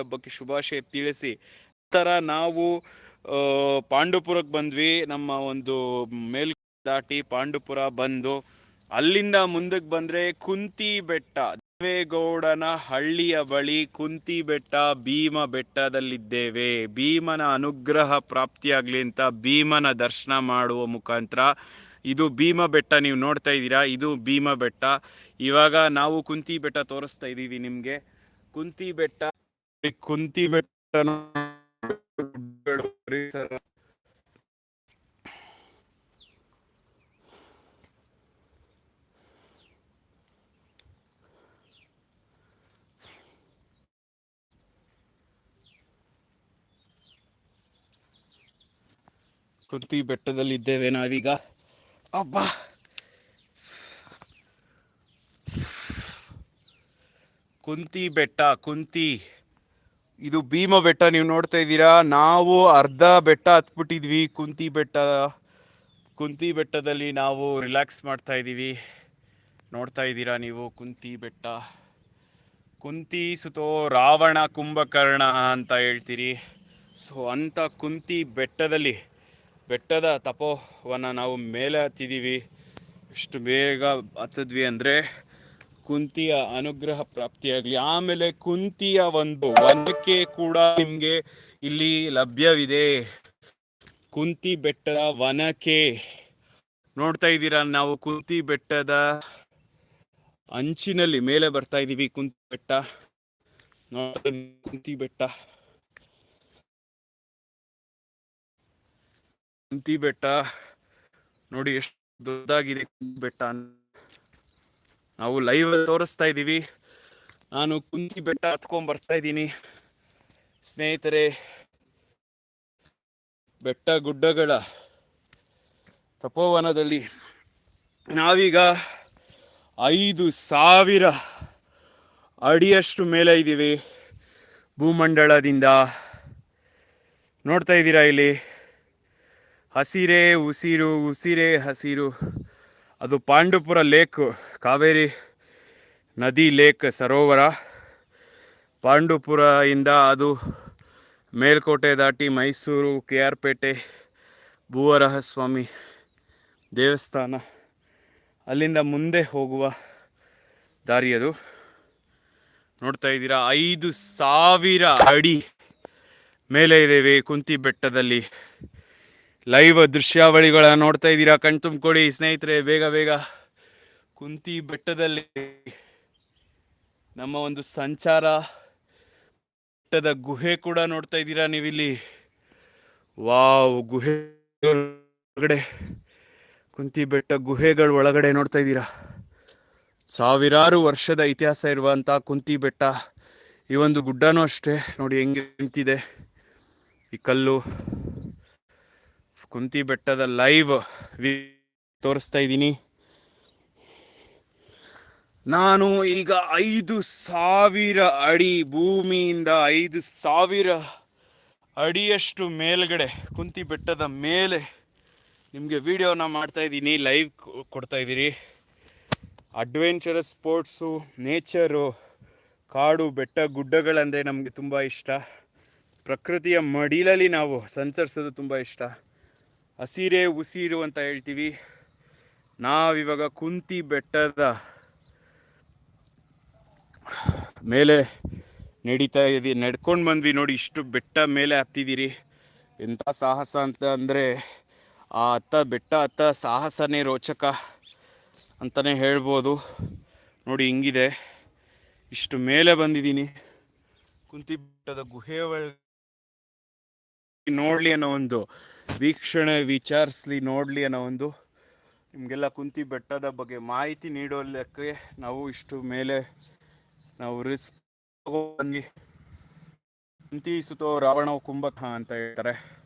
ಹಬ್ಬಕ್ಕೆ ಶುಭಾಶಯ ತಿಳಿಸಿ. ನಂತರ ನಾವು ಪಾಂಡುಪುರಕ್ಕೆ ಬಂದ್ವಿ. ನಮ್ಮ ಒಂದು ಮೇಲ್ ದಾಟಿ ಪಾಂಡುಪುರ ಬಂದು ಅಲ್ಲಿಂದ ಮುಂದಕ್ಕೆ ಬಂದ್ರೆ ಕುಂತಿ ಬೆಟ್ಟ ದೇವೇಗೌಡನ ಹಳ್ಳಿಯ ಬಳಿ ಕುಂತಿ ಬೆಟ್ಟ ಭೀಮ ಬೆಟ್ಟದಲ್ಲಿದ್ದೇವೆ. ಭೀಮನ ಅನುಗ್ರಹ ಪ್ರಾಪ್ತಿಯಾಗಲಿ ಅಂತ ಭೀಮನ ದರ್ಶನ ಮಾಡುವ ಮುಖಾಂತರ, ಇದು ಭೀಮ ಬೆಟ್ಟ ನೀವು ನೋಡ್ತಾ ಇದ್ದೀರಾ? ಇದು ಭೀಮ ಬೆಟ್ಟ. ಇವಾಗ ನಾವು ಕುಂತಿ ಬೆಟ್ಟ ತೋರಿಸ್ತಾ ಇದ್ದೀವಿ ನಿಮಗೆ. ಕುಂತಿ ಬೆಟ್ಟ ಕುಂತಿ ಬೆಟ್ಟ ಕುಂತಿ ಬೆಟ್ಟದಲ್ಲಿ ಇದ್ದೇವೆ ನಾವೀಗ. ಅಬ್ಬ! ಕುಂತಿ ಬೆಟ್ಟ ಕುಂತಿ. ಇದು ಭೀಮ ಬೆಟ್ಟ ನೀವು ನೋಡ್ತಾ ಇದ್ದೀರಾ? ನಾವು ಅರ್ಧ ಬೆಟ್ಟ ಹತ್ಬಿಟ್ಟಿದ್ವಿ. ಕುಂತಿ ಬೆಟ್ಟ, ಕುಂತಿ ಬೆಟ್ಟದಲ್ಲಿ ನಾವು ರಿಲ್ಯಾಕ್ಸ್ ಮಾಡ್ತಾ ಇದ್ದೀವಿ. ನೋಡ್ತಾ ಇದ್ದೀರಾ ನೀವು? ಕುಂತಿ ಬೆಟ್ಟ. ಕುಂತಿ ಸುತೋ ರಾವಣ ಕುಂಭಕರ್ಣ ಅಂತ ಹೇಳ್ತೀರಿ. ಸೊ ಅಂಥ ಕುಂತಿ ಬೆಟ್ಟದಲ್ಲಿ, ಬೆಟ್ಟದ ತಪೋವನ್ನು ನಾವು ಮೇಲೆ ಹತ್ತಿದ್ದೀವಿ. ಎಷ್ಟು ಬೇಗ ಹತ್ತಿದ್ವಿ ಅಂದರೆ ಕುಂತಿಯ ಅನುಗ್ರಹ ಪ್ರಾಪ್ತಿಯಾಗಲಿ. ಆಮೇಲೆ ಕುಂತಿಯ ಒಂದು ವನಕ್ಕೆ ಕೂಡ ನಿಮಗೆ ಇಲ್ಲಿ ಲಭ್ಯವಿದೆ. ಕುಂತಿ ಬೆಟ್ಟದ ವನಕ್ಕೆ ನೋಡ್ತಾ ಇದ್ದೀರಾ ನಾವು ಕುಂತಿ ಬೆಟ್ಟದ ಅಂಚಿನಲ್ಲಿ ಮೇಲೆ ಬರ್ತಾ ಇದ್ದೀವಿ ಕುಂತಿ ಬೆಟ್ಟ. ಕುಂತಿ ಬೆಟ್ಟ. ಕುಂತಿ ಬೆಟ್ಟ ನೋಡಿ ಎಷ್ಟು ದೊಡ್ಡದಾಗಿದೆ ಕುಂತಿ ಬೆಟ್ಟ ನಾವು ಲೈವ್ ತೋರಿಸ್ತಾ ಇದ್ದೀವಿ. ನಾನು ಕುಂತಿ ಬೆಟ್ಟ ಹತ್ಕೊಂಡ್ ಬರ್ತಾ ಇದ್ದೀನಿ. ಸ್ನೇಹಿತರೆ, ಬೆಟ್ಟ ಗುಡ್ಡಗಳ ತಪೋವನದಲ್ಲಿ ನಾವೀಗ ಐದು ಸಾವಿರ ಅಡಿಯಷ್ಟು ಮೇಲೆ ಇದ್ದೀವಿ. ಭೂಮಂಡಲದಿಂದ. ನೋಡ್ತಾ ಇದ್ದೀರಾ ಇಲ್ಲಿ? ಹಸಿರೇ ಉಸಿರು, ಉಸಿರೇ ಹಸಿರು. ಅದು ಪಾಂಡುಪುರ ಲೇಕ್, ಕಾವೇರಿ ನದಿ ಲೇಕ್ ಸರೋವರ. ಪಾಂಡುಪುರ ಇಂದ ಅದು ಮೇಲ್ಕೋಟೆ ದಾಟಿ ಮೈಸೂರು ಕೆ ಆರ್ ಪೇಟೆ ಭೂವರಹಸ್ವಾಮಿ ದೇವಸ್ಥಾನ, ಅಲ್ಲಿಂದ ಮುಂದೆ ಹೋಗುವ ದಾರಿ ಅದು. ನೋಡ್ತಾ ಇದ್ದೀರಾ, ಐದು ಸಾವಿರ ಅಡಿ ಮೇಲೆ ಇದ್ದೇವೆ ಕುಂತಿ ಬೆಟ್ಟದಲ್ಲಿ. ಲೈವ್ ದೃಶ್ಯಾವಳಿಗಳ ನೋಡ್ತಾ ಇದ್ದೀರಾ? ಕಣ್ ತುಂಬಿಕೊಡಿ ಸ್ನೇಹಿತರೆ, ಬೇಗ ಬೇಗ ಕುಂತಿ ಬೆಟ್ಟದಲ್ಲಿ ನಮ್ಮ ಒಂದು ಸಂಚಾರ ಬೆಟ್ಟದ ಗುಹೆ ಕೂಡ ನೋಡ್ತಾ ಇದ್ದೀರಾ ನೀವಿಲ್ಲಿ? ವಾವ್, ಗುಹೆ ಒಳಗಡೆ, ಕುಂತಿ ಬೆಟ್ಟ ಗುಹೆಗಳ ಒಳಗಡೆ ನೋಡ್ತಾ ಇದ್ದೀರಾ? ಸಾವಿರಾರು ವರ್ಷದ ಇತಿಹಾಸ ಇರುವಂಥ ಕುಂತಿ ಬೆಟ್ಟ. ಈ ಒಂದು ಗುಡ್ಡನೂ ಅಷ್ಟೇ. ನೋಡಿ, ಹೆಂಗೆ ನಿಂತಿದೆ. ಈ ಕಲ್ಲು. ಕುಂತಿ ಬೆಟ್ಟದ ಲೈವ್ ತೋರಿಸ್ತಾ ಇದ್ದೀನಿ. ನಾನು ಈಗ ಐದು ಸಾವಿರ ಅಡಿ ಭೂಮಿಯಿಂದ ಐದು ಸಾವಿರ ಅಡಿಯಷ್ಟು ಮೇಲ್ಗಡೆ ಕುಂತಿ ಬೆಟ್ಟದ ಮೇಲೆ ನಿಮಗೆ ವಿಡಿಯೋನ ಮಾಡ್ತಾ ಇದ್ದೀನಿ, ಲೈವ್ ಕೊಡ್ತಾ ಇದ್ದೀರಿ. ಅಡ್ವೆಂಚರಸ್ ಸ್ಪೋರ್ಟ್ಸು ನೇಚರು ಕಾಡು, ಬೆಟ್ಟ ಗುಡ್ಡಗಳಂದರೆ ನಮಗೆ ತುಂಬ ಇಷ್ಟ. ಪ್ರಕೃತಿಯ ಮಡಿಲಲ್ಲಿ ನಾವು ಸಂಚರಿಸೋದು ತುಂಬ ಇಷ್ಟ. ಹಸಿರೇ ಉಸಿರು ಅಂತ ಹೇಳ್ತೀವಿ. ನಾವಿವಾಗ ಕುಂತಿ ಬೆಟ್ಟದ ಮೇಲೆ ನಡೀತಾ ಇದ್ದೀವಿ ನಡ್ಕೊಂಡು ಬಂದ್ವಿ ನೋಡಿ, ಇಷ್ಟು ಬೆಟ್ಟ ಮೇಲೆ ಹತ್ತಿದ್ದೀರಿ ಎಂಥ ಸಾಹಸ ಅಂತ ಅಂದರೆ, ಆ ಹತ್ತ ಬೆಟ್ಟ ಹತ್ತ ಸಾಹಸನೇ ರೋಚಕ ಅಂತಲೇ ಹೇಳ್ಬೋದು. ನೋಡಿ, ಹಿಂಗಿದೆ. ಇಷ್ಟು ಮೇಲೆ ಬಂದಿದ್ದೀನಿ. ಕುಂತಿ ಬೆಟ್ಟದ ಗುಹೆ ಒಳಗೆ ನೋಡಲಿ ಅನ್ನೋ ಒಂದು ವೀಕ್ಷಣೆ, ವಿಚಾರಿಸ್ಲಿ, ನೋಡಲಿ ಅನ್ನೋ ಒಂದು ನಿಮಗೆಲ್ಲ ಕುಂತಿ ಬೆಟ್ಟದ ಬಗ್ಗೆ ಮಾಹಿತಿ ನೀಡೋಲಕ್ಕೆ ನಾವು ಇಷ್ಟು ಮೇಲೆ ನಾವು ರಿಸ್ಕ್ ಕುಂತಿ ಸುತೋ ರಾವಣ ಕುಂಭಕ ಅಂತ ಹೇಳ್ತಾರೆ.